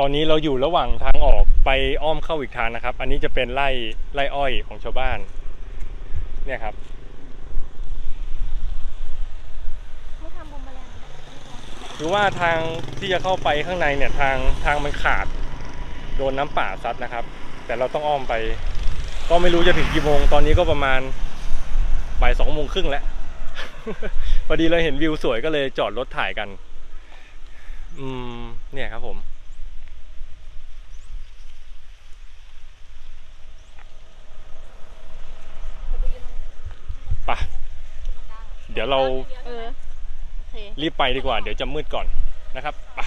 ตอนนี้เราอยู่ระหว่างทางออกไปอ้อมเข้าอีกทางนะครับ อันนี้จะเป็นไร่ไร่อ้อยของชาวบ้าน เนี่ยครับไม่ทำบุมแมลงคือว่าทางที่จะเข้าไปข้างในเนี่ยทางทางมันขาดโดนน้ำป่าซัดนะครับ แต่เราต้องอ้อมไป ก็ไม่รู้จะถึงกี่โมงตอนนี้ก็ประมาณบ่ายสองโมงครึ่งแล้วพอดีเราเห็นวิวสวยก็เลยจอดรถถ่ายกัน อืม เนี่ยครับผม ไปเดี๋ยวเราเออโอเค รีบไปดีกว่า เดี๋ยวจะมืดก่อนนะครับไปก็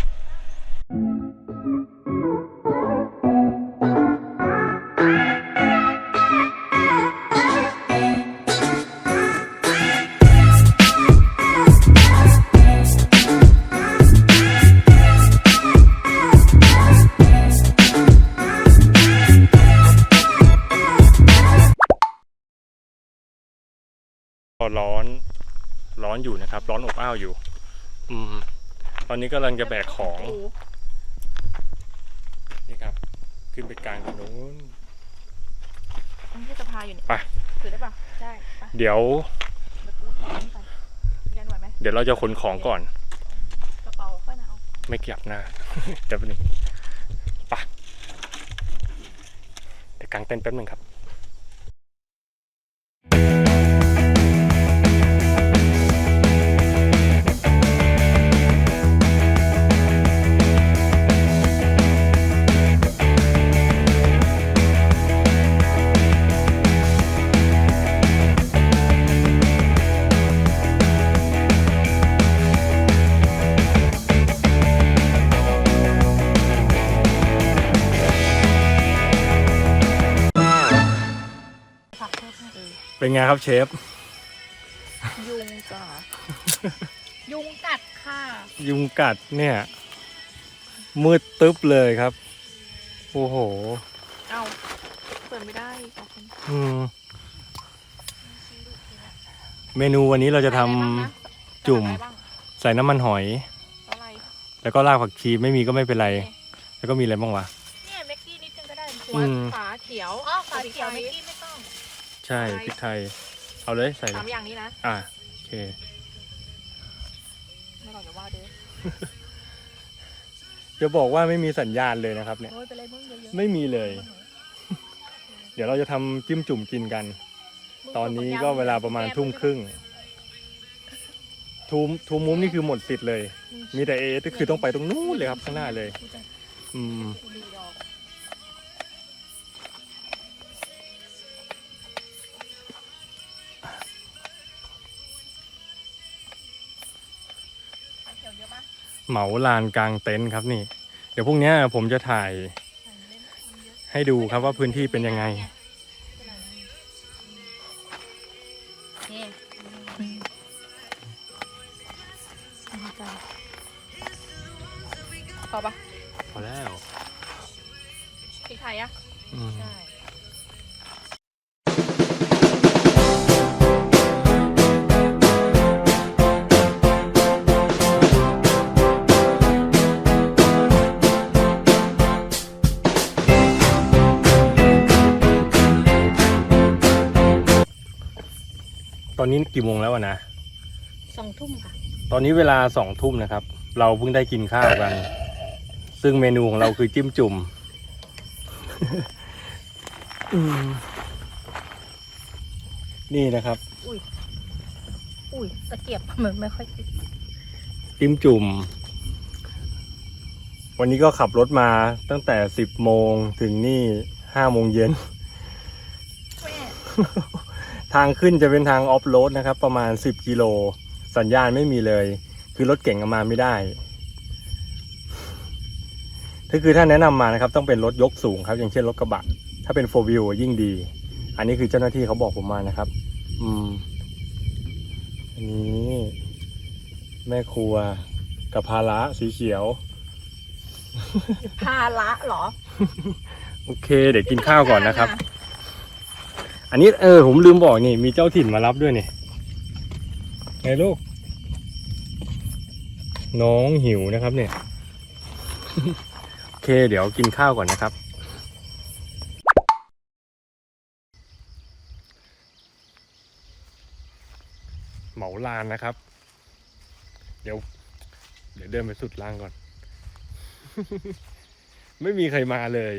าวอยู่ อืม ตอนนี้กำลังจะแบกของ นี่ครับ ขึ้นไปกลางถนนอันนี้สภาอยู่เนี่ยไปถือได้ป่ะได้ไปเดี๋ยวเดี๋ยวกูถอนไปมีกันไหวไหมเดี๋ยวเราจะขนของก่อน กระเป๋าค่อยนะเอาไม่ขยับหน้า เดี๋ยวแป๊บนึงไปะเดี๋ยวกางเต้นท์แป๊บนึงครับ เออเป็นไงครับเชฟ ยุงจ้ะ ยุงกัดค่ะ ยุงกัดเนี่ย มืดตึ๊บเลยครับ โอ้โห เอาเปิดไม่ได้ขอบคุณอืม เมนูวันนี้เราจะทำใส่อะไรบ้างนะจุ่มใส่อะไรบ้างใส่น้ำมันหอย อะไรแล้วก็รากผักชีไม่มีก็ไม่เป็นไร แล้วก็มีอะไรบ้างวะ เนี่ยเม็กกี้นิดนึงก็ได้หัอืวมขาเขียว อ๋อขาเขียวเม็กกี้ไม่ต้อง ใช่พริกไทย เอาเลยใส่เลสามยอย่างนี้นะอะโอเค ไม่ต้องอย่าว่าเด้อจะบอกว่าไม่มีสัญญาณเลยนะครับเนี่ย โอ้ยเป็นไรมึงเยอะไม่มีเลย เดี๋ยวเราจะทำจิ้มจุ่มกินกันๆตอนนี้ก็เวลาประมาณทุ่มครึ่ง ทูมทูมุมนี่คือหมดสิทธิ์เลย มีแต่เอก็คือต้องไปตรงนู้นเลยครับข้างหน้าเลย อืมดีดอกขา เหมาลานกลางเต็นท์ครับนี่ เดี๋ยวพรุ่งนี้ผมจะถ่ายให้ดูครับว่าพื้นที่เป็นยังไง นนี้กี่โมงแล้วอะนะ สองทุ่มค่ะ ตอนนี้เวลาสองทุ่มนะครับ เราเพิ่งได้กินข้าวกัน ซึ่งเมนูของเราคือจิ้มจุ่ม อืมนี่นะครับ อุ้ยตะเกียบมันไม่ค่อยติดจิ้มจุ่ม วันนี้ก็ขับรถมาตั้งแต่สิบโมงถึงนี่ห้าโมงเย็น แม่ทางขึ้นจะเป็นทางออฟโรดนะครับ ประมาณ 10 กิโล สัญญาณไม่มีเลย คือรถเก่งเอามาไม่ได้ถ้าคือถ้าแนะนำมานะครับต้องเป็นรถยกสูงครับ อย่างเช่นรถกระบะ ถ้าเป็นโฟวิวยิ่งดี อันนี้คือเจ้าหน้าที่เขาบอกผมมานะครับ อืมอันนี้แม่ครัวกับภาระสีเขียว ภาระเหรอ โอเค เดี๋ยวกินข้าวก่อนนะครับ อันนี้เออผมลืมบอกนี่ มีเจ้าถิ่นมารับด้วยนี่ไงลูก น้องหิวนะครับเนี่ย โอเค เดี๋ยวกินข้าวก่อนนะครับ เหมาลานนะครับ เดี๋ยว เดี๋ยวเดินไปสุดล่างก่อน ไม่มีใครมาเลย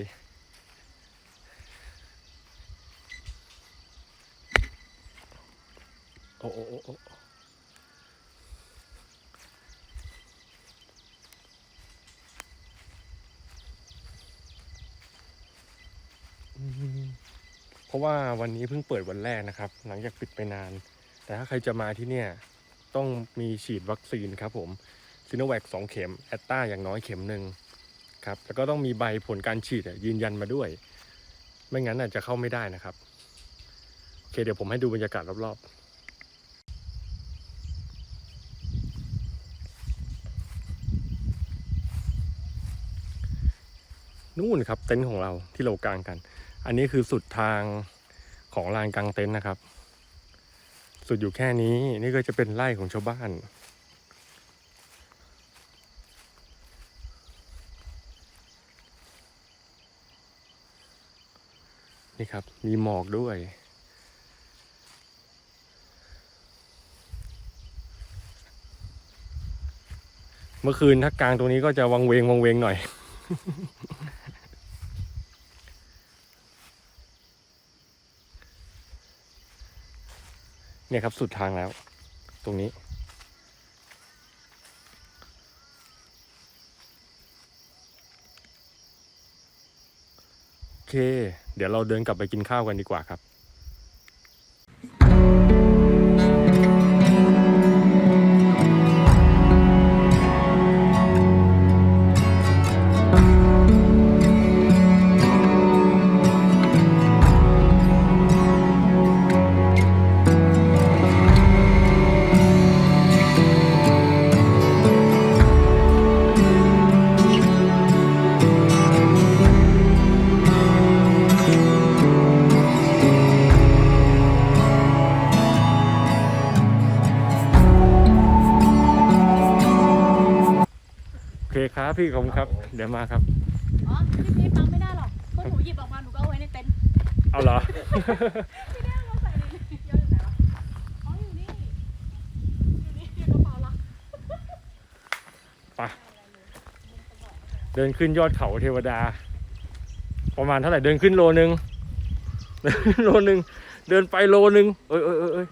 โอ้โอ้โอ้เพราะว่าวันนี้เพิ่งเปิดวันแรกนะครับ หลังจากปิดไปนาน แต่ถ้าใครจะมาที่เนี่ย ต้องมีฉีดวัคซีนครับผมซีโนแวคสองเข็มแอตตาอย่างน้อยเข็มหนึ่งครับ แล้วก็ต้องมีใบผลการฉีดยืนยันมาด้วย ไม่งั้นอาจจะเข้าไม่ได้นะครับ โอเคเดี๋ยวผมให้ดูบรรยากาศรอบๆ นู่นครับเต็นท์ของเราที่เรากางกัน อันนี้คือสุดทางของลานกางเต็นท์นะครับ สุดอยู่แค่นี้นี่ก็จะเป็นไร่ของชาวบ้าน นี่ครับมีหมอกด้วยเมื่อคืนถ้ากลางตรงนี้ก็จะวังเวงวังเวงหน่อย เนี่ยครับสุดทางแล้ว ตรงนี้ โอเค เดี๋ยวเราเดินกลับไปกินข้าวกันดีกว่าครับ คครับพี่ขอบคุณครับ เดี๋ยวมาครับ อ๋อพี่พีชปั๊มไม่ได้หรอกพวกหนูหยิบออกมาหนูก็เอาไว้ในเต็นท์เอาเหรอ ไม่ได้เอามาใส่ในนี้เยอะอยู่ไหนวะอ๋ออยู่นี่อยู่นี่อยู่กระเป๋าละไป เดินขึ้นยอดเขาเทวดา ประมาณเท่าไหร่เดินขึ้นโลนึง เดินขึ้นโลนึง เดินไปโลนึงเอ้ยเอ้ยเอ้ยเอ้ย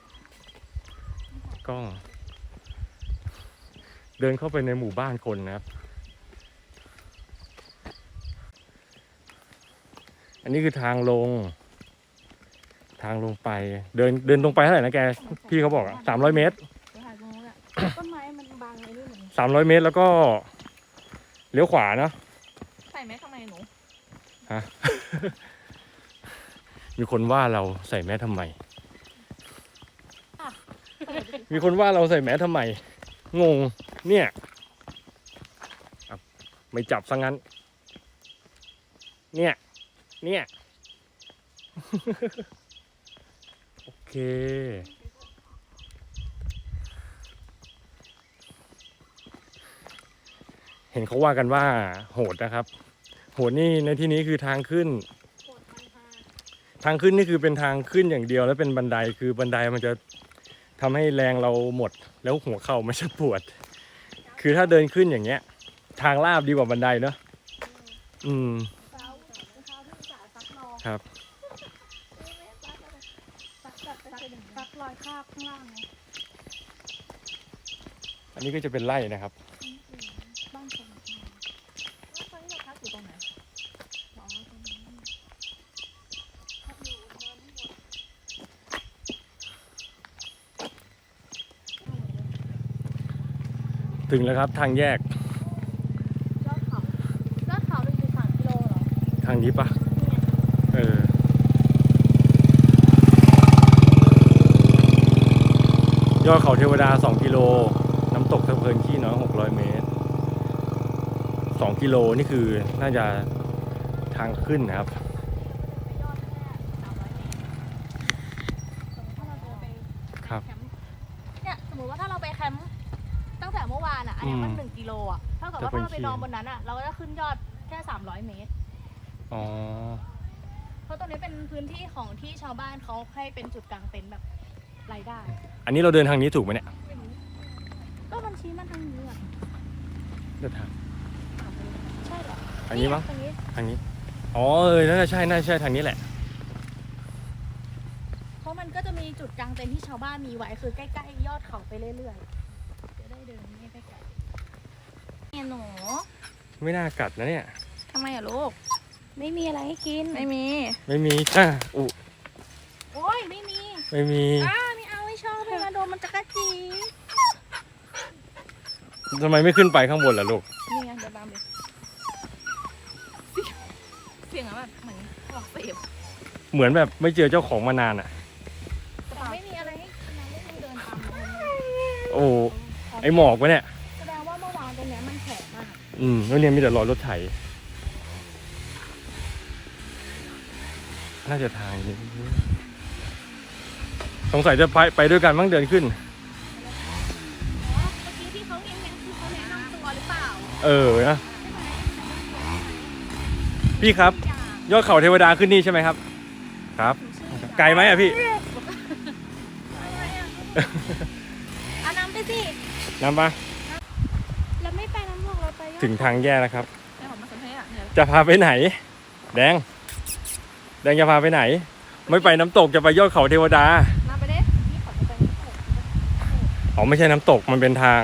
กล้อง เดินเข้าไปในหมู่บ้านคนนะครับ อันนี้คือทางลง ทางลงไป เดินเดินตรงไปเท่าไหร่นะแก พี่เขาบอกอะสามร้อยเมตรเดี๋ยวถ่ายตรงนู้นอะต้นไม้มันบังไอ้นี่เหมือนสามร้อยเมตรแล้วก็เลี้ยวขวาเนาะใส่ไหมทำไมหนูฮะ มีคนว่าเราใส่แมสทำไม มีคนว่าเราใส่แมสทำไม งง เนี่ยอะไม่จับซะงั้น เนี่ย เนี่ย โอเค เห็นเขาว่ากันว่าโหดนะครับ โหดนี่ในที่นี้คือทางขึ้น ทางขึ้นนี่คือเป็นทางขึ้นอย่างเดียวแล้วเป็นบันไดคือบันไดมันจะทำให้แรงเราหมดแล้วหัวเข่ามันจะปวด คือถ้าเดินขึ้นอย่างเงี้ย ทางลาบดีกว่าบันไดเนอะอืม เท้าเท้าที่สายซักรอ ครับซักแบบซักซักรอยคราบข้างล่างไงอันนี้ก็จะเป็นไร่นะครับ บ้านคนบ้านคนที่เราพักอยู่ตรงไหนอ๋อตรงนี้พักอยู่เนินข้างบนถึงแล้วครับทางแยก ยอดเขายอดเขาเป็นอยู่สามกิโลเหรอ ทางนี้ปะเออ ยอดเขาเทวดา 2 กิโล น้ำตกสะเพลินขี้น้อย 600 เมตร 2 กิโลนี่คือน่าจะทางขึ้นนะครับยอดแค่สามร้อยเมตรถ้าเราเดินไปครับแคมป์เนี่ยสมมติว่าถ้าเราไปแคมป์ตั้งแต่เมื่อวานอะ อันเนี้ยมันอืมหนึ่งกิโลอะ เท่ากับว่าจะเป็นถ้าเราไปนอนบนนั้นอะ เราก็จะขึ้นยอดแค่300เมตร อ๋อ เพราะตรงนี้เป็นพื้นที่ของที่ชาวบ้านเขาให้เป็นจุดกางเต็นท์แบบรายได้ อันนี้เราเดินทางนี้ถูกไหมเนี่ยก็มันชี้มาทางนี้อะเดินทางใช่เหรอทางนี้มั้งตรงนี้ทางนี้อ๋อเออน่าจะใช่น่าจะใช่ทางนี้แหละ เพราะมันก็จะมีจุดกางเต็นท์ที่ชาวบ้านมีไว้คือใกล้ๆยอดเขาไปเรื่อยๆจะได้เดินไม่ใกล้ๆเนี่ยหนูไม่น่ากัดนะเนี่ย ทำไมอะลูก ไม่มีอะไรให้กิน ไม่มี ไม่มีอะอุโอ้ยไม่มี ไม่มี อ้า มันจะกระจีทำไมไม่ขึ้นไปข้างบนล่ะลูก นี่ไงเดี๋ยวตามเลยเสียงอะแบบเหมือนหลอกเสพเหมือนแบบไม่เจอเจ้าของมานานอะ แต่ไม่มีอะไรให้กินนะไม่ต้องเดินตามมันโอ้ ไอหมอกวะเนี่ย แสดงว่าเมื่อวานตรงเนี้ยมันแฉะมากอืมแล้วเนี่ยมีแต่รอยรถไถ น่าจะทางนี้ส งสัยจะไปไปด้วยกันมั้งเดินขึ้นอ๋อเมื่อกี้ที่เขาเองเนี่ยคือเขาแนะนำตัวหรือเปล่าเออนะพี่ครับยอดเขาเทวดาขึ้นนี่ใช่ไหมครับ ครับ ไกลไหมอะพี่อะไรอะเอาน้ำไปสินำมาแล้วไม่ไปน้ำพวกเราไปถึงทางแยกแล้วครับแม่ผมมาสนใจอะเนี่ยจะพาไปไหน แดง แดงจะพาไปไหน ไม่ไปน้ำตกจะไปยอดเขาเทวดา น้ำไปดินี่ขอจะไปน้ำตก อ๋อไม่ใช่น้ำตกมันเป็นทาง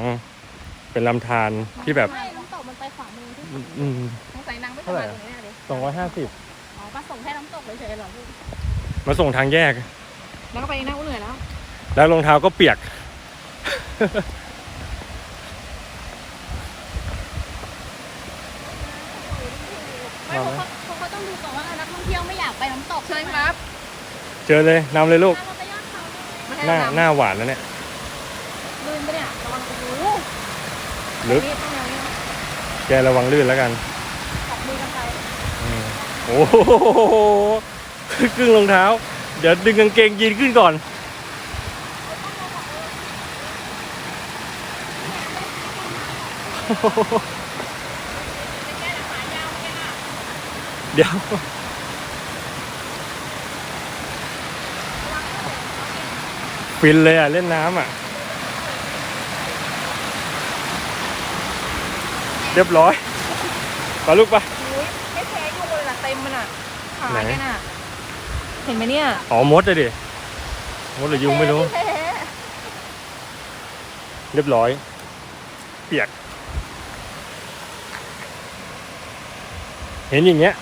เป็นลำธารที่แบบไม่น้ำตกมันไปขวามือที่อืมสงสัยนางไม่จะเท่าไหร่มาตรงนี้เลยสองร้อยห้าสิบอ๋อมาส่งแค่น้ำตกเฉยๆเหรอพี่มาส่งทางแยก แล้วก็ไปนั่งเหนื่อยแล้ว แล้วรองเท้าก็เปียก ไม่เขาเขาเขาต้องดูก่อนว่านักท่องเที่ยวไม่อยากไปน้ำตกใช่ไหมครับ เจอเลยนำเลยลูกเราไปยอดเขาหน้าหน้าหวานแล้วเนี่ย ลื่นไปเนี่ยระวังโอ้โหลึกนี่ต้องอย่างนี้แกระวังลื่นแล้วกันจับมือกันไปอืมโอ้โหครึ่งรองเท้า เดี๋ยวดึงกางเกงยีนขึ้นก่อน เดี๋ยว ฟินเลยอะ เล่นน้ำอะ เรียบร้อยไปลูกไปอุ๊ยไม่แพ้ยุงเลยล่ะเต็มมันอะขาไหนแกน่ะเห็นไหมเนี่ยอ๋อมดเลยดิมดหรือยุงไม่รู้ แพ้เรียบร้อย เปียก เห็นอย่างเงี้ย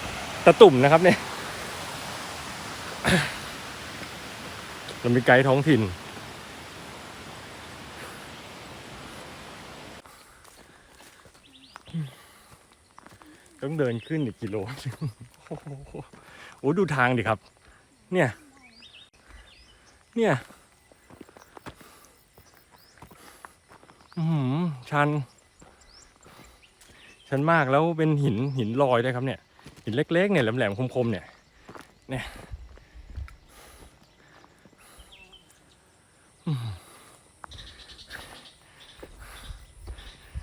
ตะตุ่มนะครับเนี่ย เรามีไกด์ท้องถิ่น ต้องเดินขึ้นอีกกิโลโอ้โหโอ้ดูทางดิครับ เนี่ย เนี่ยอือหือชัน ชันมากแล้วเป็นหินหินลอยด้วยครับเนี่ย หินเล็ก ๆ เนี่ยแหลมๆคมๆเนี่ย เนี่ย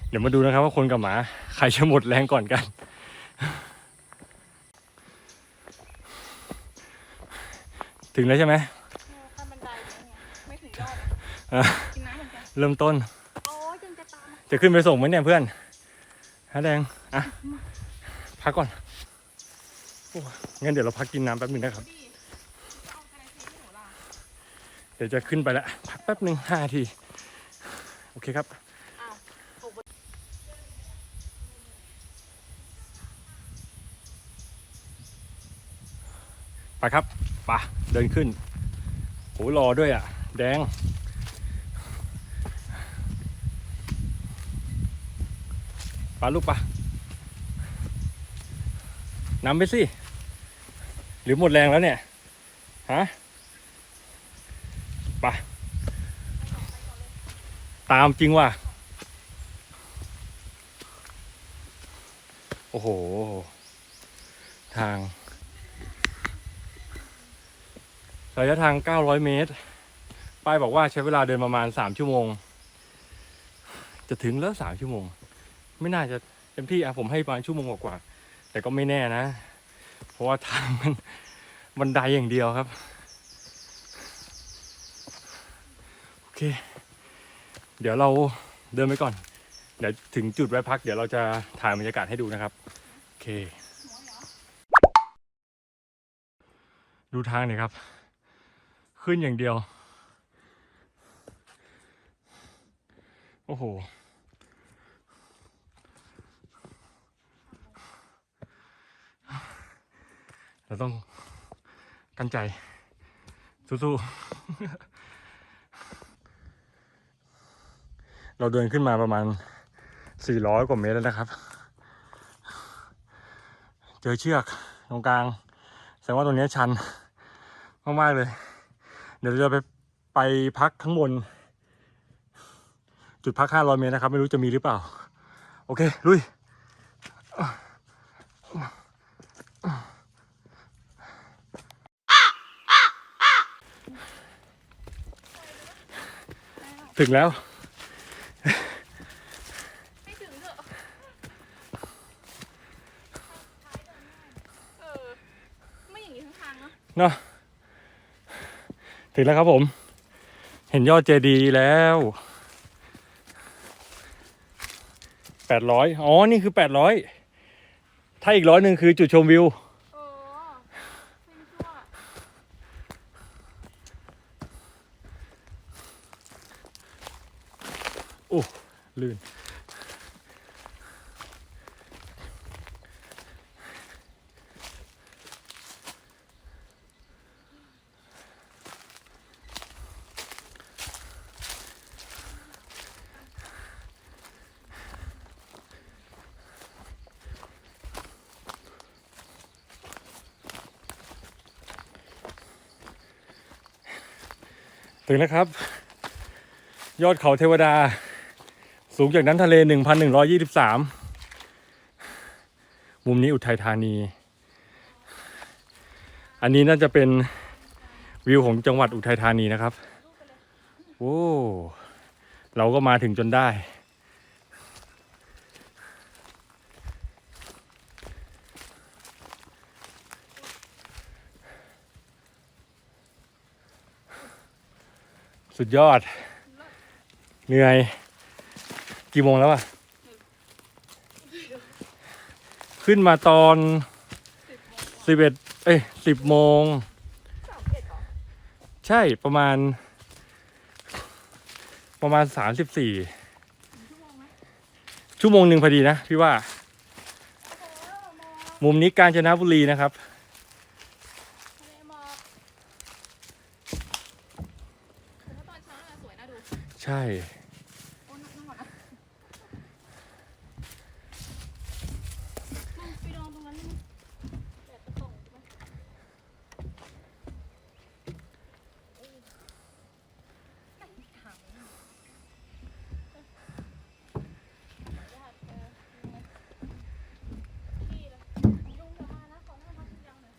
เดี๋ยวมาดูนะครับว่าคนกับหมา ใครจะหมดแรงก่อนกัน ถึงแล้วใช่ไหมขั้นบันไดเนี่ยไม่ถึงยอดอะกินน้ำเหมือนกันเริ่มต้น โอ้ยยังจะตามจะขึ้นไปส่งไหมเนี่ยเพื่อนฮะแดงอะพักก่อนโอ้งั้นเดี๋ยวเราพักกินน้ำแป๊บหนึงนะครับพี่เอาคะแนนทีให้หนูล่ะเดี๋ยวจะขึ้นไปแล้วพักแป๊บหนึ่งห้านาที โอเคครับอ้าวตกบนไปครับไปะเดินขึ้นโหรอด้วยอะ แดงปาลูกปะนำไปสิ หรือหมดแรงแล้วเนี่ย ฮะไปะตามจริงว่ะ โอ้โห ทาง ระยะทาง 900 เมตร ป้ายบอกว่าใช้เวลาเดินประมาณ 3 ชั่วโมง จะถึงแล้ว 3 ชั่วโมง ไม่น่าจะเต็มที่อะผมให้ประมาณชั่วโมงกว่าๆแต่แต่ก็ไม่แน่นะ เพราะว่าทางมันบันไดอย่างเดียวครับ โอเค เดี๋ยวเราเดินไปก่อน เดี๋ยวถึงจุดแวะพัก เดี๋ยวเราจะถ่ายบรรยากาศให้ดูนะครับ โอเค ดูทางหน่อยครับ ขึ้นอย่างเดียว โอ้โห เราต้องกันใจสู้ๆ เราเดินขึ้นมาประมาณ 400 กว่าเมตรแล้วนะครับ เจอเชือกตรงกลาง แสดงว่าตรงนี้ชันมากๆเลย ดี๋ยวเราจะไปไปพักข้างบน จุดพัก 500 เมตรนะครับ ไม่รู้จะมีหรือเปล่า โอเค ลุย ถึงแล้วให้ถึงเถอะเออไม่อย่างนี้ทั้งทางเนาะ เนาะ ถึงแล้วครับผม เห็นยอดเจดีย์แล้วแปดร้อยอ๋อ นี่คือแปดร้อยถ้าอีกร้อยหนึ่งคือจุดชมวิว เออไม่ชั่ว โอ้ลื่น ถึงแล้วครับ ยอดเขาเทวดา สูงจากน้ำทะเล 1,123 มุมนี้อุทัยธานี อันนี้น่าจะเป็นวิวของจังหวัดอุทัยธานีนะครับ โอ้ เราก็มาถึงจนได้ สุดยอด เหนื่อย กี่โมงแล้วอะขึ้นมาตอนสิบเอ็ดเอ้ยสิบโมง ใช่ประมาณ ประมาณสามสิบสี่ชั่วโมงหนึ่งพอดีนะ พี่ว่า มุมนี้กาญจนบุรีนะครับ ทะเลหมอกแต่ถ้าตอนเช้าน่ะสวยน่าดู ใช่ โอ้นั่งนั่งก่อนนะนั่งไปนอนตรงนั้นได้ไหมแดดจะส่องใช่ไหมเออไม่ถามนะญาติเออยังไงพี่ละยุงอย่ามานะขอนั่งมาทีเดียวหน่อย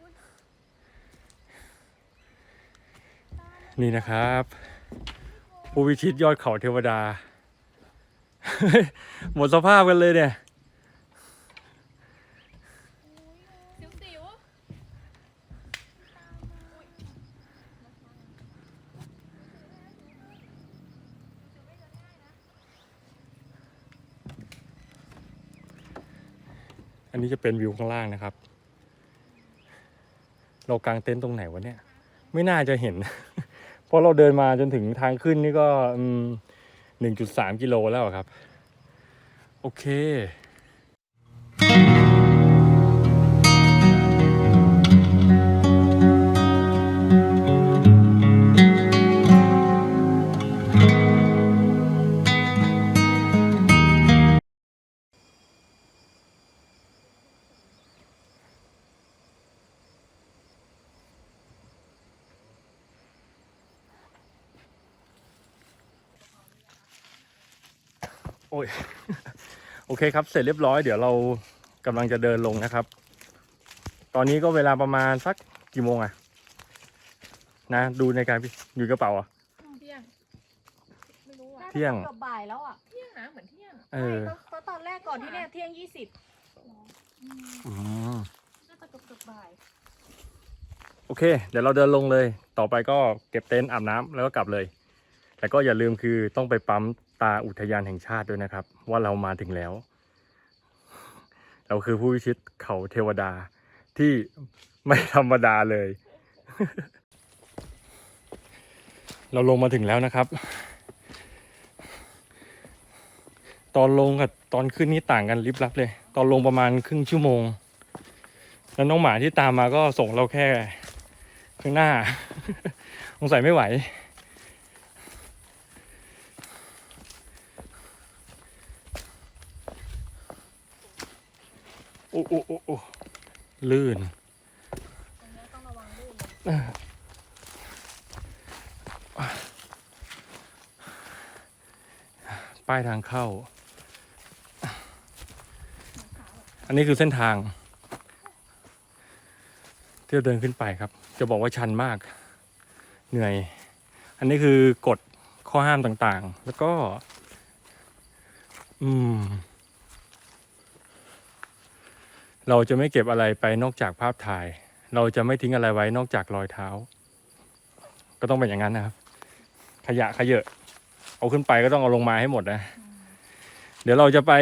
อุ๊ยตามมา นี่นะครับผู้วิชิตยอดเขาเทวดา หมดสภาพกันเลยเนี่ยอันนี้จะเป็นวิวข้างล่างนะครับ เรากางเต็นท์ตรงไหนวะเนี่ย ไม่น่าจะเห็น ราะเราเดินมาจนถึงทางขึ้นนี่ก็หนึ่งจุดสามกิโลแล้วครับ โอเค เคครับเสร็จเรียบร้อยเดี๋ยวเรากำลังจะเดินลงนะครับ ตอนนี้ก็เวลาประมาณสักกี่โมงอะนะ ดูในการพี่อยู่กระเป๋าอะเที่ยงไม่รู้อะเที่ยงเกือบบ่ายแล้วอะเที่ยงนะเหมือนเที่ยงเออเพราะตอนแรกก่อนที่เนี่ยเที่ยงยี่สิบอืมน่าจะเกือบๆบ่ายโอเค เดี๋ยวเราเดินลงเลย ต่อไปก็เก็บเต็นท์อาบน้ำแล้วก็กลับเลย แต่ก็อย่าลืมคือต้องไปปั๊ม ตาอุทยานแห่งชาติด้วยนะครับ ว่าเรามาถึงแล้ว เราคือผู้พิชิตเขาเทวดาที่ไม่ธรรมดาเลย เราลงมาถึงแล้วนะครับ ตอนลงกับตอนขึ้นนี่ต่างกันลิบลับเลย ตอนลงประมาณครึ่งชั่วโมง แล้วน้องหมาที่ตามมาก็ส่งเราแค่ข้างหน้า สงสัยไม่ไหว โอ้โอ้โอ้โอ้ลื่นตรงนี้ต้องระวังลื่นป้ายทางเข้า อันนี้คือเส้นทางที่เราเดินขึ้นไปครับ จะบอกว่าชันมาก เหนื่อย อันนี้คือกฎข้อห้ามต่างๆ แล้วก็ อืม เราจะไม่เก็บอะไรไปนอกจากภาพถ่าย เราจะไม่ทิ้งอะไรไว้นอกจากรอยเท้า ก็ต้องเป็นอย่างนั้นนะครับ ขยะขยะเอาขึ้นไปก็ต้องเอาลงมาให้หมดนะ เดี๋ยวเราจะไป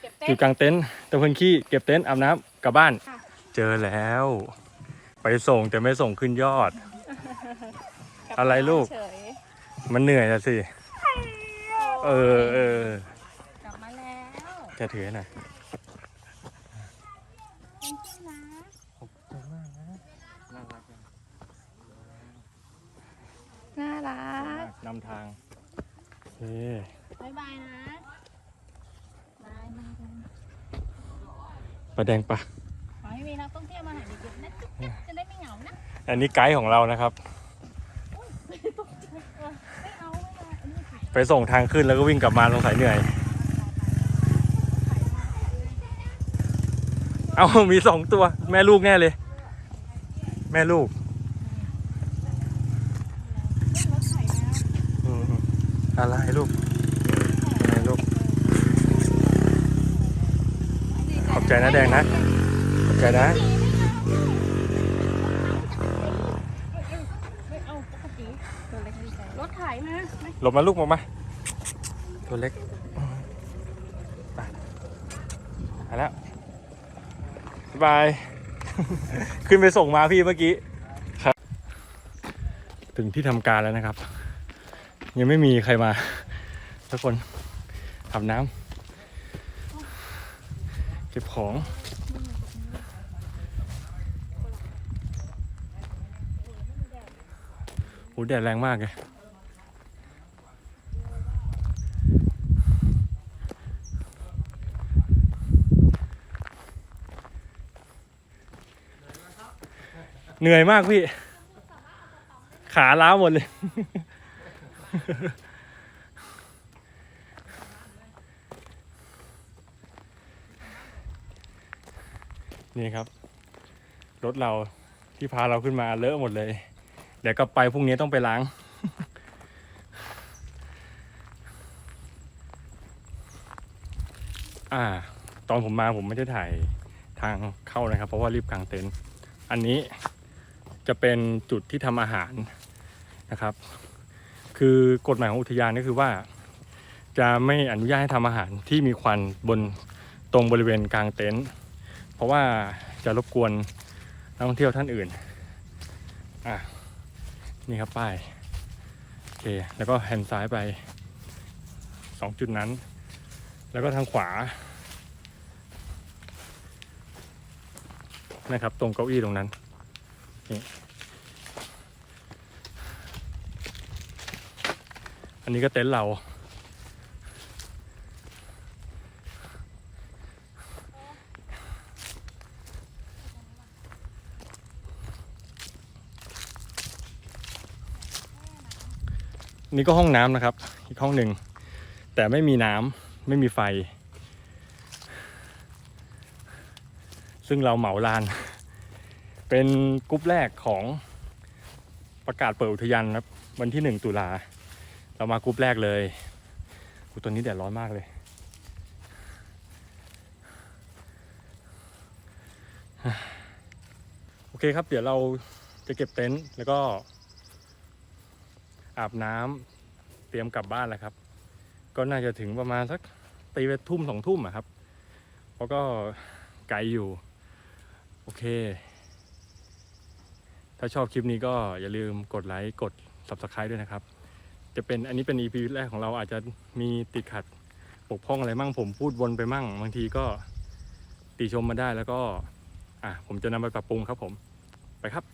เก็บเต้จุดนกลางเต็นท์ตะเพินขี้เก็บเต็นท์อาบน้ำกลับบ้านค่ะเจอแล้ว ไปส่งแต่ไม่ส่งขึ้นยอด อะไรลูกเฉยมันเหนื่อยอะสิ เออเออกลับมาแล้ว จะถือหน่อยเป็นที่นะขอบคุณมากนะน่ารักน่ารักนำทางโอเคบ๊ายบายนะบายบายบายปลาแดงปะขอให้มีนักท่องเที่ยวมาหาเด็กๆนะจุ๊บจิ๊บจะได้ไม่เหงานะอันนี้ไกด์ของเรานะครับไม่เอาไม่เอาอันนี้ถ่ายไปส่งทางขึ้นแล้วก็วิ่งกลับมาสงสัยเหนื่อย เอามีสองตัว แม่ลูกแน่เลย แม่ลูกรถไถนะอืมอะไรลูกอะไรลูก ขอบใจนะแดงนะ ขอบใจนะไม่เอาปกติตัวเล็กดีใจรถไถนะไม่หลบมาลูกมามาตัวเล็ก ไปไปแล้ว บายบาย ขึ้นไปส่งมาพี่เมื่อกี้ครับ ถึงที่ทำการแล้วนะครับ ยังไม่มีใครมาทุกคนอาบน้ำเก็บของโหแดดแรงมากเลย เหนื่อยมากพี่ ขาล้าหมดเลย นี่ครับ รถเราที่พาเราขึ้นมาเลอะหมดเลย เดี๋ยวกลับไปพรุ่งนี้ต้องไปล้างอ่า ตอนผมมาผมไม่ได้ถ่ายทางเข้านะครับ เพราะว่ารีบกางเต็นท์อันนี้ จะเป็นจุดที่ทำอาหารนะครับ คือกฎหมายของอุทยานก็คือว่า จะไม่อนุญาตให้ทำอาหารที่มีควันบนตรงบริเวณกลางเต็นท์เพราะว่าจะรบกวนนักท่องเที่ยวท่านอื่นอะนี่ครับป้ายโอเคแล้วก็แฮนซ้ายไปสองจุดนั้น แล้วก็ทางขวานะครับตรงเก้าอี้ตรงนั้น อันนี้ก็เต็นท์เรา นี่ก็ห้องน้ำนะครับ อีกห้องหนึ่ง แต่ไม่มีน้ำไม่มีไฟ ซึ่งเราเหมาลาน เป็นกรุ๊ปแรกของประกาศเปิดอุทยานครับ วันที่ 1 ตุลา เรามากรุ๊ปแรกเลยกูตัวนี้แดดร้อนมากเลยโอเคครับ เดี๋ยวเราจะเก็บเต็นท์แล้วก็ อาบน้ำเตรียมกลับบ้านแล้วครับ ก็น่าจะถึงประมาณสักตีเวปทุ่มสองทุ่มอะครับ เพราะก็ไกลอยู่ โอเค ถ้าชอบคลิปนี้ก็อย่าลืมกดไลค์กด subscribe ด้วยนะครับ จะเป็นอันนี้เป็น EP แรกของเราอาจจะมีติดขัดปกพ้องอะไรมั่งผมพูดวนไปมั่ง บางทีก็ติชมมาได้แล้วก็ อะผมจะนำไปปรับปรุงครับผมไปครับ